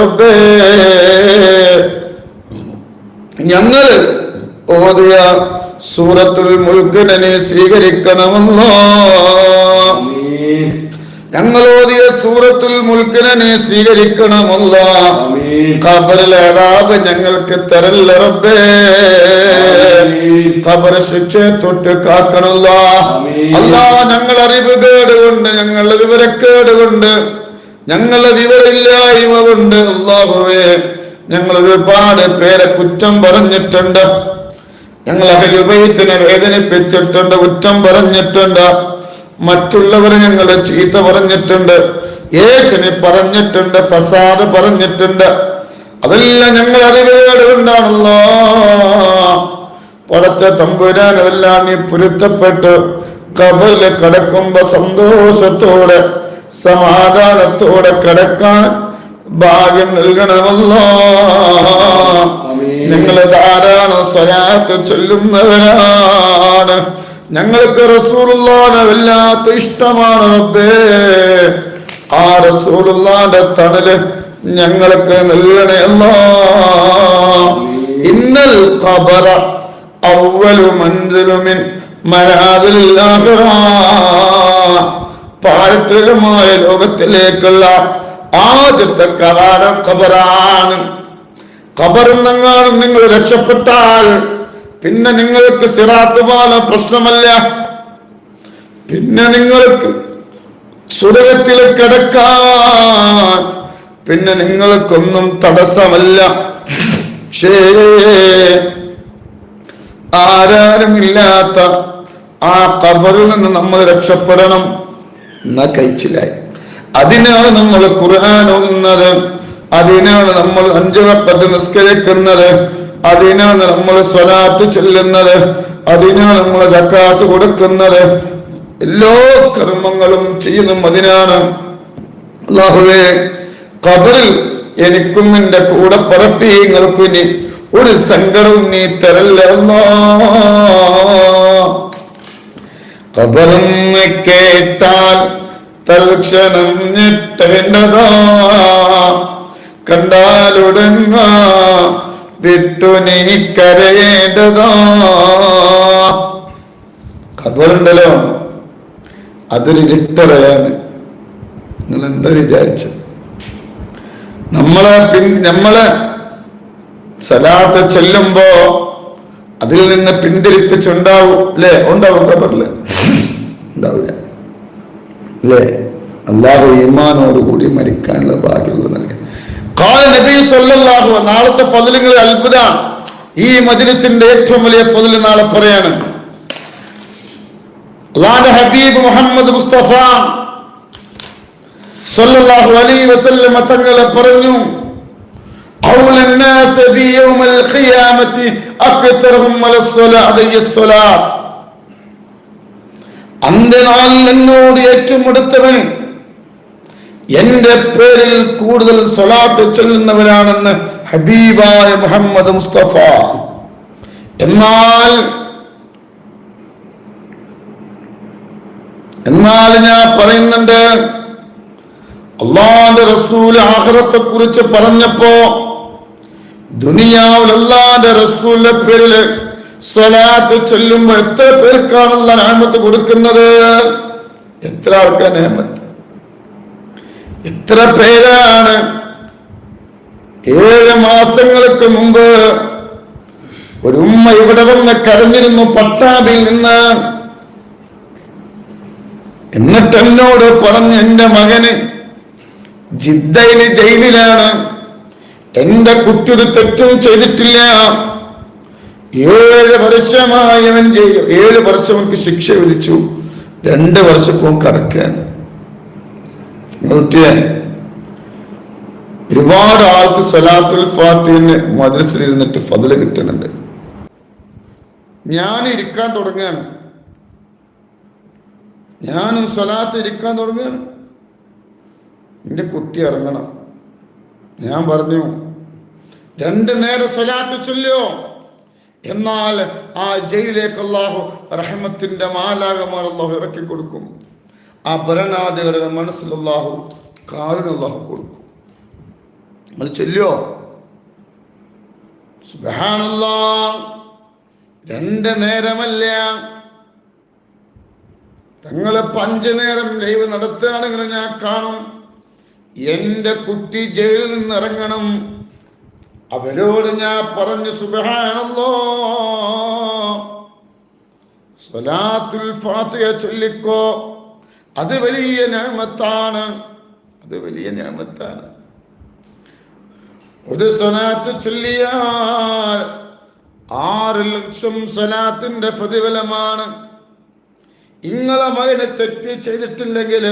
റബ്ബേ. ഞങ്ങൾ ഓതിയ സൂറത്തുൽ മുൽക്കിനെ നീ സ്വീകരിക്കണമല്ലോ. ആമീൻ. ഞങ്ങൾ ഓതിയ സൂറത്തുൽ മുൽക്കിനെ നീ സ്വീകരിക്കണമല്ല. ആമീൻ. ഖബറിലെ അതാബ് ഞങ്ങൾക്ക് തരല്ല റബ്ബേ. ഖബർ ശിക്ഷയെ തൊട്ട് കാക്കണല്ല. അല്ലാ ഞങ്ങൾ അറിവ് കേടുകൊണ്ട് ഞങ്ങൾ വിവരക്കേടുകൊണ്ട് വിവരക്കേട് കൊണ്ട് ഞങ്ങളുടെ വിവരമില്ലായ്മ കൊണ്ട് അള്ളാഹുവേ ഞങ്ങൾ ഒരുപാട് പേരെ കുറ്റം പറഞ്ഞിട്ടുണ്ട്. ഞങ്ങൾ അഹലുബൈത്തിനെ വേദനിപ്പിച്ചിട്ടുണ്ട് കുറ്റം പറഞ്ഞിട്ടുണ്ട്. മറ്റുള്ളവർ ഞങ്ങളെ ചീത്ത പറഞ്ഞിട്ടുണ്ട് യേശുനെ പറഞ്ഞിട്ടുണ്ട് ഫസാദ് പറഞ്ഞിട്ടുണ്ട്. അതെല്ലാം ഞങ്ങൾ അറിവേട് കൊണ്ടാണല്ലോ. പടച്ച തമ്പുരാനെല്ലാം നീ പൊരുത്തപ്പെട്ട് കബൽ കടക്കുമ്പോ സന്തോഷത്തോടെ സമാധാനത്തോടെ കിടക്കാൻ ഭാഗ്യം നൽകണമല്ലോ. നിങ്ങളെ ധാരാളം സ്വലാത്ത് ചൊല്ലുന്നവരാണ്. ഞങ്ങൾക്ക് റസൂലുള്ളാനെ വല്ലാത്ത ഇഷ്ടമാണ് റബ്ബേ. ആ റസൂലുള്ളാന്റെ തണൽ ഞങ്ങൾക്ക് നൽകണമല്ല. ഇന്നൽ ഖബറ അവലു മൻസിലുമിൻ മനാദിൽ ആഖിറ. പാഴ്ത്തരമായ ലോകത്തിലേക്കുള്ള ആദ്യത്തെ കവാടം ഖബറാണ്. ഖബറിന്നെങ്ങാനും നിങ്ങൾ രക്ഷപ്പെട്ടാൽ പിന്നെ നിങ്ങൾക്ക് സിറാത്ത് പാല പ്രശ്നമല്ല. പിന്നെ നിങ്ങൾക്ക് സുരകത്തിൽ കിടക്കാൻ പിന്നെ നിങ്ങൾക്കൊന്നും തടസ്സമല്ല. ആരാരുമില്ലാത്ത ആ കബറിൽ നിന്ന് നമ്മൾ രക്ഷപ്പെടണം. എന്നാ കഴിച്ചില്ലായി. അതിനാണ് നമ്മൾ ഖുർആൻ ഓതുന്നത്. അതിനാണ് നമ്മൾ അഞ്ചു വക്കത്ത് നിസ്കരിക്കുന്നത്. അതിനാണ് നമ്മൾ സ്വലാത്ത് ചെല്ലുന്നത്. അതിനാണ് നമ്മൾ ജക്കാത്ത് കൊടുക്കുന്നത്. എല്ലാ കർമ്മങ്ങളും ചെയ്യുന്നതും അതിനാണ് അള്ളാഹുവേ കബറിൽ എനിക്കും എന്റെ കൂടെ പറപ്പിങ്ങൾക്കും ഇനി ഒരു സങ്കടവും നീ തരല്ല അല്ലാ. ഖബറെന്ന് കേട്ടാൽ തൽക്ഷണം ഞെട്ടേണ്ടതാ. കണ്ടാലുടങ്ങ വിട്ടു നീ കരയേണ്ടതാ കബറുണ്ടല്ലോ. അതൊരു ഇരുട്ടറയാണ്. നിങ്ങൾ എന്താ വിചാരിച്ചത്? നമ്മളെ പിൻ നമ്മളെ സലാത്ത് ചെല്ലുമ്പോ അതിൽ നിന്ന് പിന്തിരിപ്പിച്ചുണ്ടാവും അല്ലേ ഉണ്ടാവും ഖബറിൽ. ഉണ്ടാവില്ല. അല്ലേ അല്ലാതെ ഈമാനോട് കൂടി മരിക്കാനുള്ള ഭാഗ്യമുള്ള നൽകി. നബി നാളത്തെ ഫضലുകൾ അത്ഭുതമാണ് ഈ മജിലിസിന്റെ ഏറ്റവും വലിയ ഫضൽ നാളെ പറയാണ്. ഹബീബ് മുഹമ്മദ് മുസ്തഫ സല്ലല്ലാഹു അലൈഹി തങ്ങളെ പറഞ്ഞു أولى الناس بي يوم القيامة أكثرهم على الصلاة عليه الصلاة അന്ത്യനാളിൽ എന്നോട് ഏറ്റവും അടുത്തവൻ എന്റെ പേരിൽ കൂടുതൽ സ്വലാത്ത് ചൊല്ലുന്നവരാണെന്ന് ഹബീബായ മുഹമ്മദ് മുസ്തഫ എന്നാൽ എന്നാൽ ഞാൻ പറയുന്നുണ്ട് അള്ളാന്റെ റസൂൽ ആഹ്റത്തെ കുറിച്ച് പറഞ്ഞപ്പോ ദുനിയാവിൽ അള്ളാന്റെ റസൂലിന്റെ പേരിൽ സ്വലാത്ത് ചൊല്ലുമ്പോ എത്ര പേർക്കാണുള്ള നാമത്ത് കൊടുക്കുന്നത്? എത്ര ആൾക്കാർ നേമത്ത് എത്ര പേരാണ്? ഏഴ് മാസങ്ങൾക്ക് മുമ്പ് ഒരു ഉമ്മ ഇവിടെ വന്ന് കരഞ്ഞിരുന്നു പട്ടാബിൽ നിന്ന്. എന്നിട്ട് എന്നോട് പറഞ്ഞു എന്റെ മകന് ജിദ്ദയിൽ ജയിലിലാണ്. എന്റെ ഒരു തെറ്റും ചെയ്തിട്ടില്ല. ഏഴ് വർഷമായി അവൻ ഏഴ് വർഷം എനിക്ക് ശിക്ഷ വിധിച്ചു. രണ്ട് വർഷവും കടക്കാൻ ഒരുപാട് ആൾക്ക് സലാത്തുൽ ഫാത്തിന് മദ്രസിൽ ഇരുന്നിട്ട് ഫതിൽ കിട്ടുന്നുണ്ട്. ഞാൻ ഇരിക്കാൻ തുടങ്ങുകയാണ്. ഞാനും സലാത്ത് ഇരിക്കാൻ തുടങ്ങുകയാണ്. എന്റെ കുട്ടി ഇറങ്ങണം. ഞാൻ പറഞ്ഞു രണ്ട് നേരം സ്വലാത്ത് ചൊല്ലോ എന്നാൽ ആ ജയിലേക്ക് അള്ളാഹു റഹ്മത്തിന്റെ മാലാകമാർ അള്ളാഹു ഇറക്കി കൊടുക്കും. ആ ഭരണാധികാരിയുടെ മനസ്സിൽ അള്ളാഹു കാലിന് അള്ളാഹു കൊടുക്കും. നമ്മൾ ചൊല്ലോ രണ്ട് നേരമല്ല. തങ്ങളെ പഞ്ചു നേരം ലൈവ് നടത്തുകയാണെങ്കിൽ ഞാൻ കാണും. എന്റെ കുട്ടി ജയിലിൽ നിന്ന് ഇറങ്ങണം അവരോട് ഞാൻ പറഞ്ഞു സുബഹാണല്ലോ സ്വലാത്തുൽ ഫാത്തിഹ ചൊല്ലിക്കോ. അത് വലിയ ഞാമത്താണ്. അത് വലിയ ഞാമത്താണ്. ഒരു സ്വലാത്ത് ചൊല്ലിയാൽ ആറ് ലക്ഷം സ്വലാത്തിന്റെ പ്രതിഫലമാണ്. ഇങ്ങളെ മകനെ തെറ്റ് ചെയ്തിട്ടില്ലെങ്കിൽ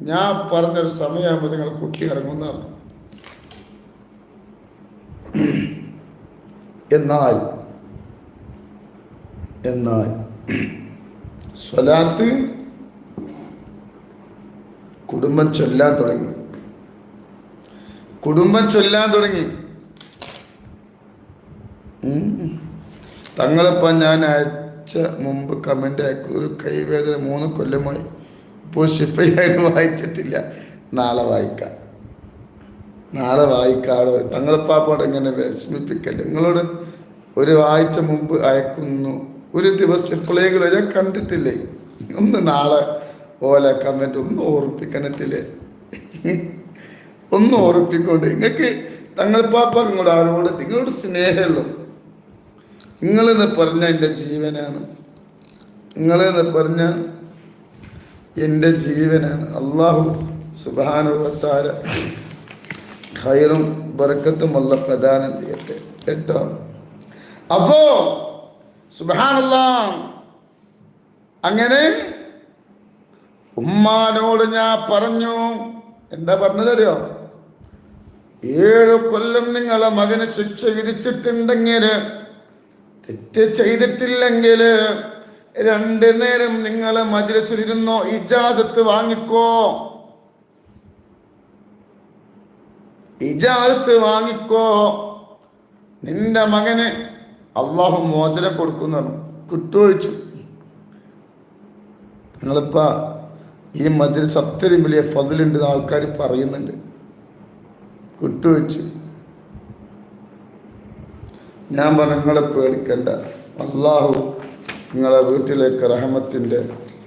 ഞാൻ പറഞ്ഞൊരു സമയമാകുമ്പോൾ നിങ്ങൾ കുട്ടി ഇറങ്ങുന്നതാണ് എന്നാൽ എന്നാൽ സ്വലാത്ത് കുടുംബം ചൊല്ലാൻ തുടങ്ങി. കുടുംബം ചൊല്ലാൻ തുടങ്ങി. തങ്ങളിപ്പം ഞാൻ അയച്ച മുമ്പ് കമന്റ് അയക്കും. ഒരു കൈവേദന മൂന്ന് കൊല്ലമായി. ഇപ്പോൾ ഷിഫയായിട്ട് വായിച്ചിട്ടില്ല. നാളെ വായിക്കാം. നാളെ വായിക്കാടോ. തങ്ങളിപ്പാപ്പോടെ ഇങ്ങനെ വിഷമിപ്പിക്കല്ലേ. നിങ്ങളോട് ഒരു ആഴ്ച മുമ്പ് അയക്കുന്നു. ഒരു ദിവസം എപ്പോഴെങ്കിലും ഞാൻ കണ്ടിട്ടില്ലേ? ഒന്ന് നാളെ ഓല കമന്റ് ഒന്ന് ഓർപ്പിക്കണത്തില്ലേ ഒന്ന് ഓർപ്പിക്കൊണ്ട്. നിങ്ങൾക്ക് തങ്ങളിപ്പാപ്പ നിങ്ങളുടെ ആരോട് നിങ്ങളോട് സ്നേഹമുള്ളൂ. നിങ്ങളെന്ന് പറഞ്ഞ എന്റെ ജീവനാണ്. നിങ്ങളെന്ന് പറഞ്ഞ എന്റെ ജീവനാണ് അള്ളാഹു സുബാനുഭത്താര ഖൈറും ബർക്കത്തും പ്രധാനം ചെയ്യട്ടെ. കേട്ടോ? അപ്പോ സുബാനല്ല അങ്ങനെ ഉമ്മാനോട് ഞാൻ പറഞ്ഞു എന്താ പറഞ്ഞതറിയോ? ഏഴു കൊല്ലം നിങ്ങളെ മകന് ശിക്ഷ വിധിച്ചിട്ടുണ്ടെങ്കിൽ തെറ്റ് ചെയ്തിട്ടില്ലെങ്കിൽ രണ്ടു നേരം നിങ്ങളെ മജിലിസിലിരുന്നോ ഇജാസത്ത് വാങ്ങിക്കോ. ഇജാസത്ത് വാങ്ങിക്കോ. നിന്റെ മകന് അള്ളാഹു മോചനം കൊടുക്കുന്നു കിട്ടുവച്ചു നിങ്ങളിപ്പോ ഈ മജിലിസ് അത്രയും വലിയ ഫതിലുണ്ട് ആൾക്കാർ പറയുന്നുണ്ട്. കിട്ടുവച്ചു ഞാൻ പറഞ്ഞു നിങ്ങളെ പേടിക്കണ്ട. അള്ളാഹു നിങ്ങളെ വീട്ടിലേക്ക് റഹമത്തിന്റെ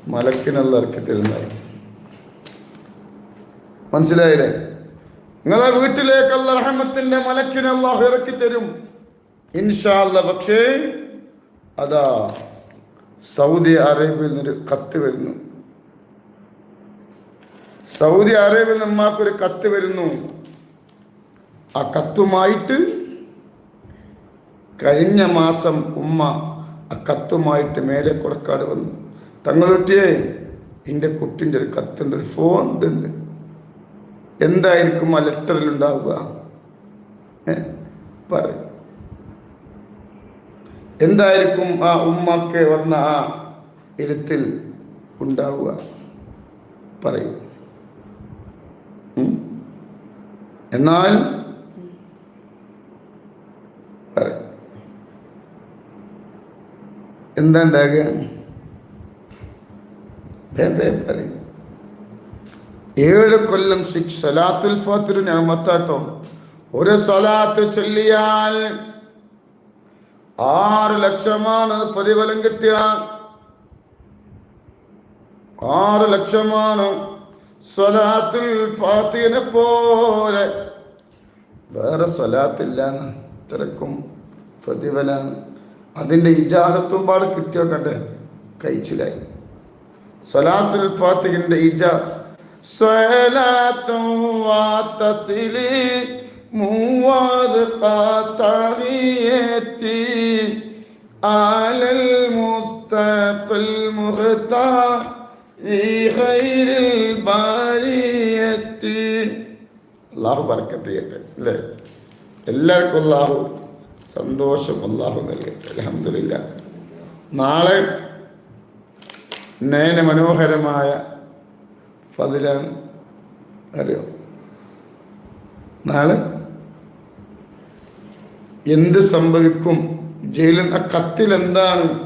മലക്കിനെല്ലാം ഇറക്കി തരുന്നതായി മനസ്സിലായില്ലേ? നിങ്ങളെ വീട്ടിലേക്കുള്ള റഹമത്തിന്റെ റഹമത്തിന്റെ മലക്കിനെ അള്ളാഹു ഇറക്കി തരും ഇൻഷാല്ല പക്ഷേ അതാ സൗദി അറേബ്യയിൽ നിന്നൊരു കത്ത് വരുന്നു. സൗദി അറേബ്യയിൽ നിന്ന് നമ്മൾക്കൊരു കത്ത് വരുന്നു. ആ കത്തുമായിട്ട് കഴിഞ്ഞ മാസം ഉമ്മ ആ കത്തുമായിട്ട് മേലെ കൊടക്കാട് വന്നു. തങ്ങളൊട്ടിയെ എന്റെ കുട്ടിന്റെ ഒരു കത്തുണ്ട് ഒരു ഫോൺ ഉണ്ട് എന്തായിരിക്കും ആ ലെറ്ററിൽ ഉണ്ടാവുക? പറ എന്തായിരിക്കും ആ ഉമ്മക്ക് വന്ന ആ എഴുത്തിൽ ഉണ്ടാവുക? പറയും. എന്നാൽ പറയും എന്താ ഉണ്ടാകുക പറയും. ഏഴ് കൊല്ലം ശിക്ഷ സലാത്തുൽ ഫാത്തിരു ഞാമത്താട്ടോ. ഒരു സലാത്ത് ചൊല്ലിയാൽ ആറ് ലക്ഷമാണ് പ്രതിഫലം കിട്ടിയ ആറ് ലക്ഷമാണ് സ്വലാത്തുൽ ഫാത്തിനെ പോലെ. വേറെ സ്വലാത്തില്ലാന്ന് തിരക്കും പ്രതിഫലാണ്. അതിന്റെ ഇജാസത്തും പാട് കിട്ടിയോ കണ്ടേ കഴിച്ചിലായി. സ്വലാത്തുൽ ഫാത്തിഹിന്റെ ഇജ മൂവാത് കാത്താവിയെത്തി ആലൽ മുസ്തഫൽ ബാരിയത്തി. അള്ളാഹു ചെയ്യട്ടെ അല്ലേ? എല്ലാവർക്കും അള്ളാഹു സന്തോഷം അള്ളാഹു നൽകട്ടെ. അലഹമില്ല നാളെ നയന മനോഹരമായ ഫതിലാണ്. അറിയോ? നാളെ എന്ത് സംഭവിക്കും? ജയിലിൽ ആ കത്തിൽ എന്താണ്?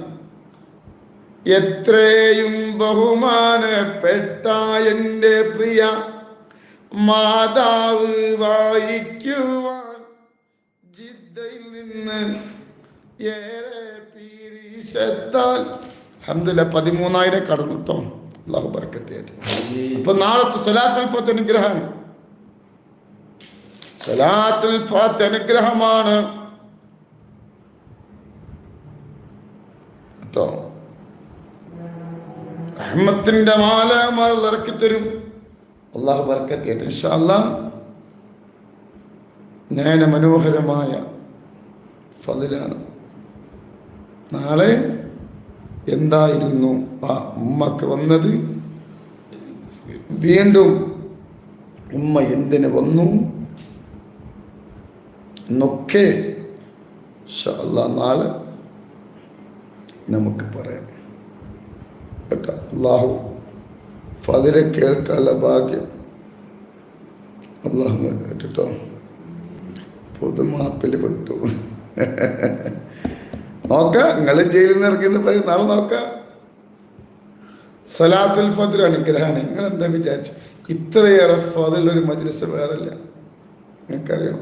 എത്രയും ബഹുമാനപ്പെട്ട എന്റെ പ്രിയ മാതാവ് വായിക്കുവാൻ ജിദ്ദയിൽ നിന്ന് ഏറെ പീരീശത്താൽ അഹമ്മദില്ല പതിമൂന്നായിരം കടന്നു കേട്ടോ അള്ളാഹു ബർക്കത്തിയായിട്ട് അപ്പൊ നാളത്തെ സലാത്തുൽ ഫത്ത് അനുഗ്രഹമാണ്. സലാത്തുൽ ഫത്ത് അനുഗ്രഹമാണ്. കേട്ടോ റഹ്മത്തിന്റെ മാലമാർ ഇറക്കി തരും. അള്ളാഹു ബർക്കത്തിയായിട്ട് ഇൻഷാ അല്ലാഹ്. നയന മനോഹരമായ ഫതിലാണ്. നാളെ എന്തായിരുന്നു? ആ ഉമ്മക്ക് വന്നത്? വീണ്ടും ഉമ്മ എന്തിന് വന്നു? എന്നൊക്കെ നാളെ നമുക്ക് പറയാം. കേട്ടോ? അള്ളാഹു ഫതിലെ കേൾക്കാനുള്ള ഭാഗ്യം അള്ളാഹു കേട്ടിട്ടോ പൊതുമാപ്പിൽ പെട്ടു. നോക്ക നിങ്ങൾ ജയിലിൽ നിന്ന് ഇറങ്ങിയെന്ന് പറയും. നാളെ നോക്ക. സലാത്തുൽ ഫതിൽ അനുഗ്രഹമാണ്. നിങ്ങൾ എന്താ വിചാരിച്ചു? ഇത്രയേറെ ഫതിലൊരു മജ്ലിസ് വേറല്ല. നിങ്ങൾക്കറിയാം?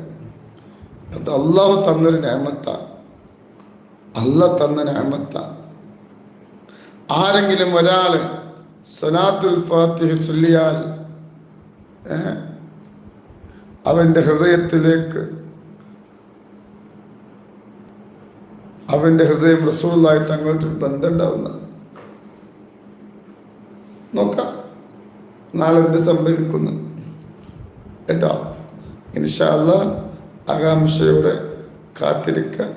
അത് അള്ളാഹു തന്നൊരു ഞാമത്ത. അല്ല തന്ന ഞാമത്ത. ആരെങ്കിലും ഒരാൾ സലാത്തുൽ ഫാത്തിഹ ചൊല്ലിയാൽ അവന്റെ ഹൃദയത്തിലേക്ക് അവന്റെ ഹൃദയം റസൂലായി തങ്ങളുടെ ബന്ധം ഉണ്ടാവുന്ന നോക്കാം. നാളെ എന്ത് സംഭവിക്കുന്നു കേട്ടോ? ഇൻഷാല്ല ആകാംക്ഷയോടെ കാത്തിരിക്കുക